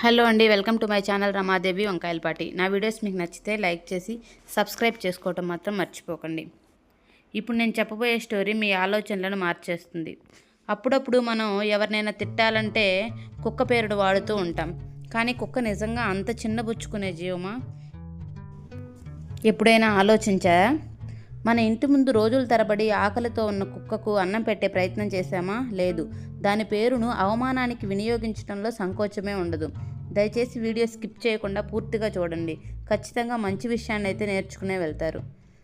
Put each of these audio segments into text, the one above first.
Hello అండి welcome to my channel Ramadevi Vankayalapati నా videos మీకు నచ్చితే లైక్ చేసి సబ్స్క్రైబ్ చేసుకోవటం మాత్రం మర్చిపోకండి. ఇప్పుడు నేను చెప్పబోయే స్టోరీ మీ ఆలోచనలను మార్చేస్తుంది. అప్పుడప్పుడు మనం ఎవరినైనా తిట్టాలంటే కుక్క పేరుడు వాడుతూ ఉంటాం. కానీ కుక్క నిజంగా అంత చిన్నబుచ్చుకునే జీవమా? ఎప్పుడైనా ఆలోచించారా మన ఇంటి ముందు రోజుల తరబడి ఆకలితో ఉన్న కుక్కకు అన్నం పెట్టే ప్రయత్నం చేశామా? లేదు. దాని పేరును అవమానానికి వినియోగించడంలో సంకోచమే ఉండదు. దయచేసి వీడియో స్కిప్ చేయకుండా పూర్తిగా చూడండి. ఖచ్చితంగా మంచి విషయాన్ని అయితే నేర్చుకునే వెళ్తారు.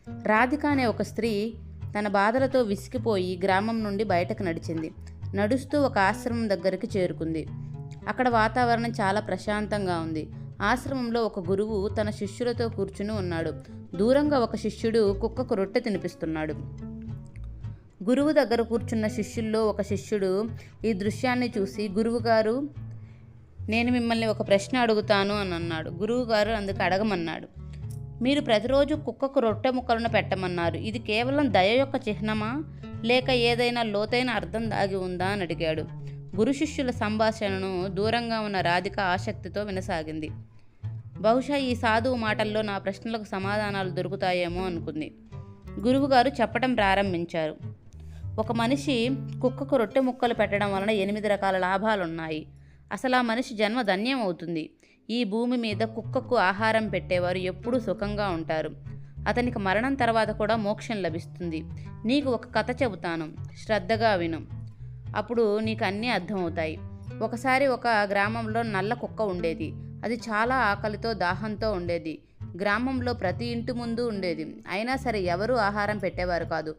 రాధిక అనే ఒక స్త్రీ తన బాధలతో విసిగిపోయి గ్రామం నుండి బయటకు నడిచింది. నడుస్తూ ఒక ఆశ్రమం దగ్గరికి చేరుకుంది. అక్కడ వాతావరణం చాలా ప్రశాంతంగా ఉంది. ఆశ్రమంలో ఒక గురువు తన శిష్యులతో కూర్చుని ఉన్నాడు. దూరంగా ఒక శిష్యుడు కుక్కకు రొట్టె తినిపిస్తున్నాడు. గురువు దగ్గర కూర్చున్న శిష్యుల్లో ఒక శిష్యుడు ఈ దృశ్యాన్ని చూసి గురువుగారు నేను మిమ్మల్ని ఒక ప్రశ్న అడుగుతాను అని అన్నాడు. గురువుగారు అందుకు అడగమన్నాడు. మీరు ప్రతిరోజు కుక్కకు రొట్టె ముక్కలను పెట్టమన్నారు. ఇది కేవలం దయ యొక్క చిహ్నమా? లేక ఏదైనా లోతైన అర్థం దాగి ఉందా అని అడిగాడు. గురు శిష్యుల సంభాషణను దూరంగా ఉన్న రాధిక ఆసక్తితో వినసాగింది. బహుశా ఈ సాధువు మాటల్లో నా ప్రశ్నలకు సమాధానాలు దొరుకుతాయేమో అనుకుంది. గురువుగారు చెప్పడం ప్రారంభించారు. ఒక మనిషి కుక్కకు రొట్టె ముక్కలు పెట్టడం వలన ఎనిమిది రకాల లాభాలున్నాయి. అసలు ఆ మనిషి జన్మ ధన్యం అవుతుంది. ఈ భూమి మీద కుక్కకు ఆహారం పెట్టేవారు ఎప్పుడూ సుఖంగా ఉంటారు. అతనికి మరణం తర్వాత కూడా మోక్షం లభిస్తుంది. నీకు ఒక కథ చెబుతాను. శ్రద్ధగా విను. అప్పుడు నీకు అన్నీ అర్థమవుతాయి. ఒకసారి ఒక గ్రామంలో నల్ల కుక్క ఉండేది. అది చాలా ఆకలితో దాహంతో ఉండేది. గ్రామంలో ప్రతి ఇంటి ముందు ఉండేది. అయినా సరే ఎవరూ ఆహారం పెట్టేవారు కాదు.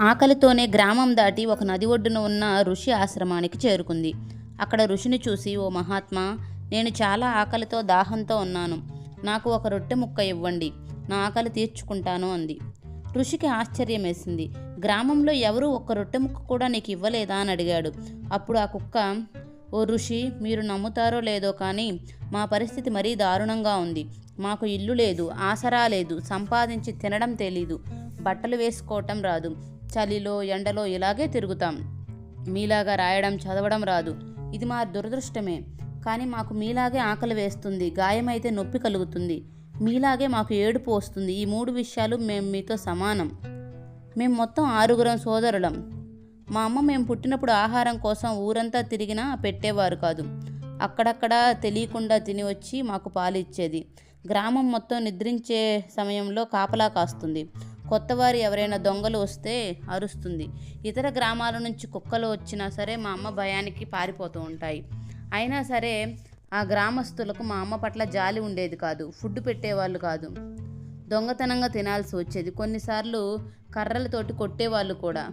ఆకలితోనే గ్రామం దాటి ఒక నది ఒడ్డున ఉన్న ఋషి ఆశ్రమానికి చేరుకుంది. అక్కడ ఋషిని చూసి ఓ మహాత్మా నేను చాలా ఆకలితో దాహంతో ఉన్నాను. నాకు ఒక రొట్టె ముక్క ఇవ్వండి. నా ఆకలి తీర్చుకుంటాను అంది. ఋషికి ఆశ్చర్యం వేసింది. గ్రామంలో ఎవరూ ఒక్క రొట్టె ముక్క కూడా నీకు ఇవ్వలేదా? అని అడిగాడు. అప్పుడు ఆ కుక్క ఓ ఋషి మీరు నమ్ముతారో లేదో కానీ మా పరిస్థితి మరీ దారుణంగా ఉంది. మాకు ఇల్లు లేదు ఆసరా లేదు సంపాదించి తినడం తెలీదు. బట్టలు వేసుకోవటం రాదు. చలిలో ఎండలో ఇలాగే తిరుగుతాం. మీలాగా రాయడం చదవడం రాదు. ఇది మా దురదృష్టమే. కానీ మాకు మీలాగే ఆకలి వేస్తుంది గాయమైతే నొప్పి కలుగుతుంది. మీలాగే మాకు ఏడుపు వస్తుంది. ఈ మూడు విషయాలు మేము మీతో సమానం. మేము మొత్తం ఆరుగురం సోదరులం. మా అమ్మ మేము పుట్టినప్పుడు ఆహారం కోసం ఊరంతా తిరిగినా పెట్టేవారు కాదు. అక్కడక్కడ తెలియకుండా తిని వచ్చి మాకు పాలిచ్చేది. గ్రామం మొత్తం నిద్రించే సమయంలో కాపలా కాస్తుంది. కొత్తవారు ఎవరైనా దొంగలు వస్తే అరుస్తుంది. ఇతర గ్రామాల నుంచి కుక్కలు వచ్చినా సరే మా అమ్మ భయానికి పారిపోతూ ఉంటాయి. అయినా సరే ఆ గ్రామస్తులకు మా అమ్మ పట్ల జాలి ఉండేది కాదు ఫుడ్ పెట్టేవాళ్ళు కాదు. దొంగతనంగా తినాల్సి వచ్చేది. కొన్నిసార్లు కర్రలతోటి కొట్టేవాళ్ళు కూడా.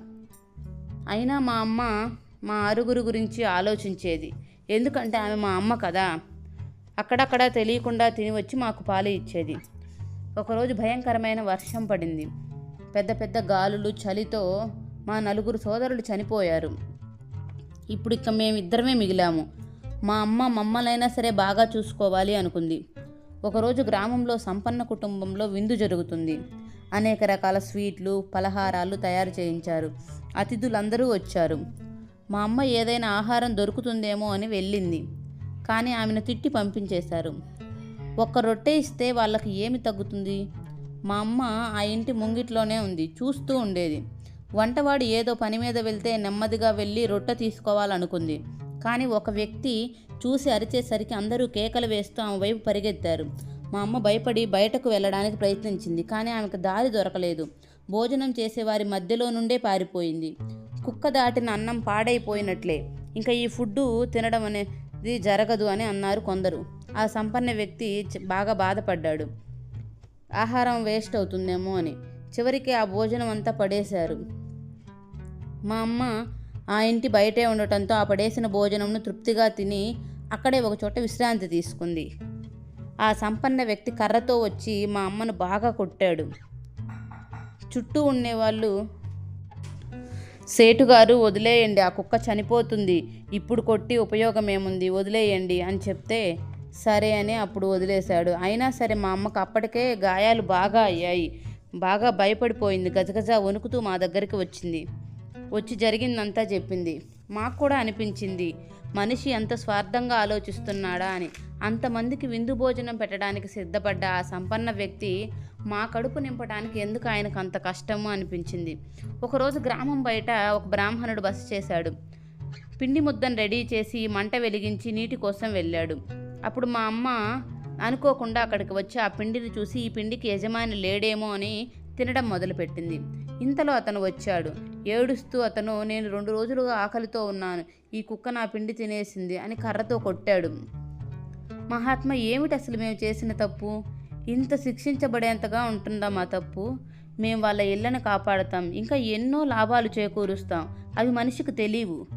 అయినా మా అమ్మ మా ఆరుగురు గురించి ఆలోచించేది. ఎందుకంటే ఆమె మా అమ్మ కదా. అక్కడక్కడ తెలియకుండా తిని వచ్చి మాకు పాలు ఇచ్చేది. ఒకరోజు భయంకరమైన వర్షం పడింది. పెద్ద పెద్ద గాలులు చలితో మా నలుగురు సోదరులు చనిపోయారు. ఇప్పుడు ఇక మేమిద్దరమే మిగిలాము. మా అమ్మ మమ్మల్నైనా సరే బాగా చూసుకోవాలి అనుకుంది. ఒకరోజు గ్రామంలో సంపన్న కుటుంబంలో విందు జరుగుతుంది. అనేక రకాల స్వీట్లు పలహారాలు తయారు చేయించారు. అతిథులందరూ వచ్చారు. మా అమ్మ ఏదైనా ఆహారం దొరుకుతుందేమో అని వెళ్ళింది. కానీ ఆమెను తిట్టి పంపించేశారు. ఒక్క రొట్టె ఇస్తే వాళ్ళకి ఏమి తగ్గుతుంది? మా అమ్మ ఆ ఇంటి ముంగిట్లోనే ఉంది చూస్తూ ఉండేది. వంటవాడు ఏదో పని మీద వెళ్తే నెమ్మదిగా వెళ్ళి రొట్టె తీసుకోవాలనుకుంది. కానీ ఒక వ్యక్తి చూసి అరిచేసరికి అందరూ కేకలు వేస్తూ ఆమె వైపు పరిగెత్తారు. మా అమ్మ భయపడి బయటకు వెళ్ళడానికి ప్రయత్నించింది కానీ ఆమెకు దారి దొరకలేదు. భోజనం చేసేవారి మధ్యలో నుండే పారిపోయింది. కుక్క దాటిన అన్నం పాడైపోయినట్లే. ఇంకా ఈ ఫుడ్డు తినడం అనేది జరగదు అని అన్నారు కొందరు. ఆ సంపన్న వ్యక్తి చ- బాగా బాధపడ్డాడు. ఆహారం వేస్ట్ అవుతుందేమో అని. చివరికి ఆ భోజనం అంతా పడేశారు. మా అమ్మ ఆ ఇంటి బయటే ఉండటంతో ఆ పడేసిన భోజనంను తృప్తిగా తిని అక్కడే ఒక చోట విశ్రాంతి తీసుకుంది. ఆ సంపన్న వ్యక్తి కర్రతో వచ్చి మా అమ్మను బాగా కొట్టాడు. చుట్టూ ఉండేవాళ్ళు సేటుగారు వదిలేయండి ఆ కుక్క చనిపోతుంది. ఇప్పుడు కొట్టి ఉపయోగం ఏముంది? వదిలేయండి అని చెప్తే సరే అని అప్పుడు వదిలేశాడు. అయినా సరే మా అమ్మకు అప్పటికే గాయాలు బాగా అయ్యాయి. బాగా భయపడిపోయింది. గజగజ వణుకుతూ మా దగ్గరికి వచ్చింది. వచ్చి జరిగిందంతా చెప్పింది. మాకు కూడా అనిపించింది మనిషి ఎంత స్వార్థంగా ఆలోచిస్తున్నాడా అని. అంతమందికి విందు భోజనం పెట్టడానికి సిద్ధపడ్డ ఆ సంపన్న వ్యక్తి మా కడుపు నింపడానికి ఎందుకు ఆయనకు అంత కష్టము అనిపించింది. ఒకరోజు గ్రామం బయట ఒక బ్రాహ్మణుడు బస చేశాడు. పిండి ముద్దను రెడీ చేసి మంట వెలిగించి నీటి కోసం వెళ్ళాడు. అప్పుడు మా అమ్మ అనుకోకుండా అక్కడికి వచ్చి ఆ పిండిని చూసి ఈ పిండికి యజమాని లేడేమో అని తినడం మొదలుపెట్టింది. ఇంతలో అతను వచ్చాడు. ఏడుస్తూ అతను నేను రెండు రోజులుగా ఆకలితో ఉన్నాను. ఈ కుక్క నా పిండి తినేసింది అని కర్రతో కొట్టాడు. మహాత్మా ఏమిటి అసలు మేము చేసిన తప్పు? ఇంత శిక్షించబడేంతగా ఉంటుందా మా తప్పు? మేము వాళ్ళ ఇళ్ళని కాపాడతాం. ఇంకా ఎన్నో లాభాలు చేకూరుస్తాం. అవి మనిషికి తెలియవు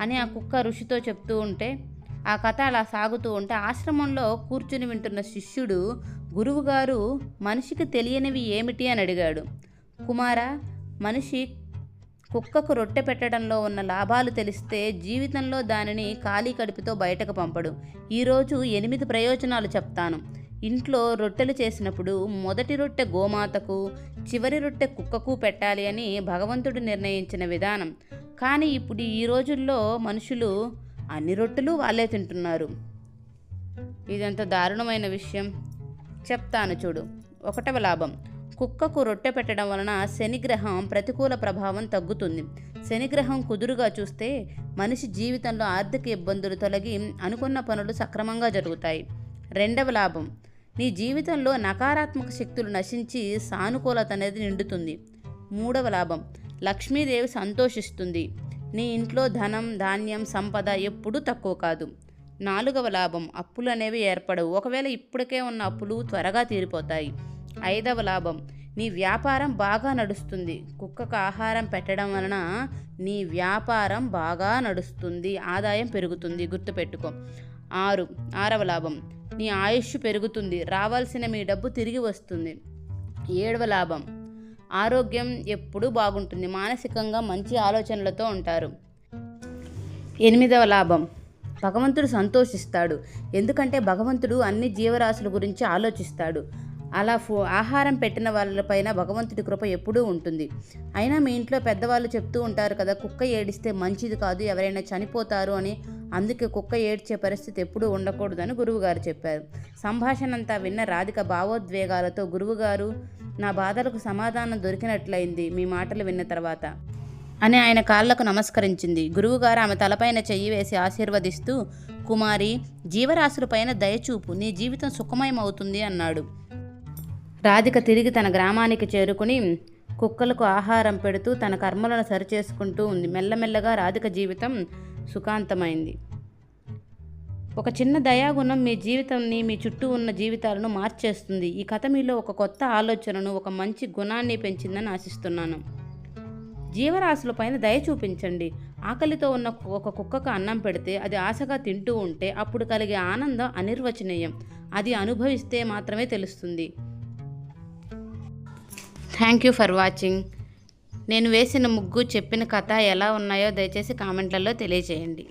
అని ఆ కుక్క ఋషితో చెప్తూ ఉంటే ఆ కథ అలా సాగుతూ ఉంటే ఆశ్రమంలో కూర్చుని వింటున్న శిష్యుడు గురువుగారు మనిషికి తెలియనివి ఏమిటి అని అడిగాడు. కుమారా మనిషి కుక్కకు రొట్టె పెట్టడంలో ఉన్న లాభాలు తెలిస్తే జీవితంలో దానిని ఖాళీ కడుపుతో బయటకు పంపడు. ఈరోజు ఎనిమిది ప్రయోజనాలు చెప్తాను. ఇంట్లో రొట్టెలు చేసినప్పుడు మొదటి రొట్టె గోమాతకు చివరి రొట్టె కుక్కకు పెట్టాలి అని భగవంతుడు నిర్ణయించిన విధానం. కానీ ఇప్పుడు ఈ రోజుల్లో మనుషులు అన్ని రొట్టెలు వాళ్ళే తింటున్నారు. ఇదంత దారుణమైన విషయం. చెప్తాను చూడు. ఒకటవ లాభం. కుక్కకు రొట్టె పెట్టడం వలన శనిగ్రహం ప్రతికూల ప్రభావం తగ్గుతుంది. శనిగ్రహం కుదురుగా చూస్తే మనిషి జీవితంలో ఆర్థిక ఇబ్బందులు తొలగి అనుకున్న పనులు సక్రమంగా జరుగుతాయి. రెండవ లాభం. నీ జీవితంలో నకారాత్మక శక్తులు నశించి సానుకూలత అనేది నిండుతుంది. మూడవ లాభం. లక్ష్మీదేవి సంతోషిస్తుంది. నీ ఇంట్లో ధనం ధాన్యం సంపద ఎప్పుడూ తక్కువ కాదు. నాలుగవ లాభం అప్పులు అనేవి ఏర్పడవు. ఒకవేళ ఇప్పటికే ఉన్న అప్పులు త్వరగా తీరిపోతాయి. ఐదవ లాభం నీ వ్యాపారం బాగా నడుస్తుంది. కుక్కకు ఆహారం పెట్టడం వలన నీ వ్యాపారం బాగా నడుస్తుంది. ఆదాయం పెరుగుతుంది. గుర్తుపెట్టుకో. ఆరు ఆరవ లాభం నీ ఆయుష్ పెరుగుతుంది. రావాల్సిన మీ డబ్బు తిరిగి వస్తుంది. ఏడవ లాభం ఆరోగ్యం ఎప్పుడూ బాగుంటుంది. మానసికంగా మంచి ఆలోచనలతో ఉంటారు. ఎనిమిదవ లాభం. భగవంతుడు సంతోషిస్తాడు. ఎందుకంటే భగవంతుడు అన్ని జీవరాశుల గురించి ఆలోచిస్తాడు. అలా ఫో ఆహారం పెట్టిన వాళ్ళపైన భగవంతుడి కృప ఎప్పుడూ ఉంటుంది. అయినా మీ ఇంట్లో పెద్దవాళ్ళు చెప్తూ ఉంటారు కదా కుక్క ఏడిస్తే మంచిది కాదు ఎవరైనా చనిపోతారు అని. అందుకే కుక్క ఏడ్చే పరిస్థితి ఎప్పుడూ ఉండకూడదని గురువుగారు చెప్పారు. సంభాషణ అంతా విన్న రాధిక భావోద్వేగాలతో గురువుగారు నా బాధలకు సమాధానం దొరికినట్లయింది మీ మాటలు విన్న తర్వాత. అని ఆయన కాళ్ళకు నమస్కరించింది. గురువుగారు ఆమె తలపైన చెయ్యి వేసి ఆశీర్వదిస్తూ కుమారి జీవరాశులపైన దయచూపు. నీ జీవితం సుఖమయం అవుతుంది అన్నాడు. రాధిక తిరిగి తన గ్రామానికి చేరుకుని కుక్కలకు ఆహారం పెడుతూ తన కర్మలను సరిచేసుకుంటూ ఉంది. మెల్లమెల్లగా రాధిక జీవితం సుఖాంతమైంది. ఒక చిన్న దయాగుణం మీ జీవితాన్ని మీ చుట్టూ ఉన్న జీవితాలను మార్చేస్తుంది. ఈ కథ మీలో ఒక కొత్త ఆలోచనను ఒక మంచి గుణాన్ని పెంచిందని ఆశిస్తున్నాను. జీవరాశుల పైన దయ చూపించండి. ఆకలితో ఉన్న ఒక కుక్కకు అన్నం పెడితే అది ఆశగా తింటూ ఉంటే అప్పుడు కలిగే ఆనందం అనిర్వచనీయం. అది అనుభవిస్తే మాత్రమే తెలుస్తుంది. Thank you for watching. నేను వేసిన ముగ్గు చెప్పిన కథ ఎలా ఉన్నాయో దయచేసి కామెంట్లలో తెలియజేయండి.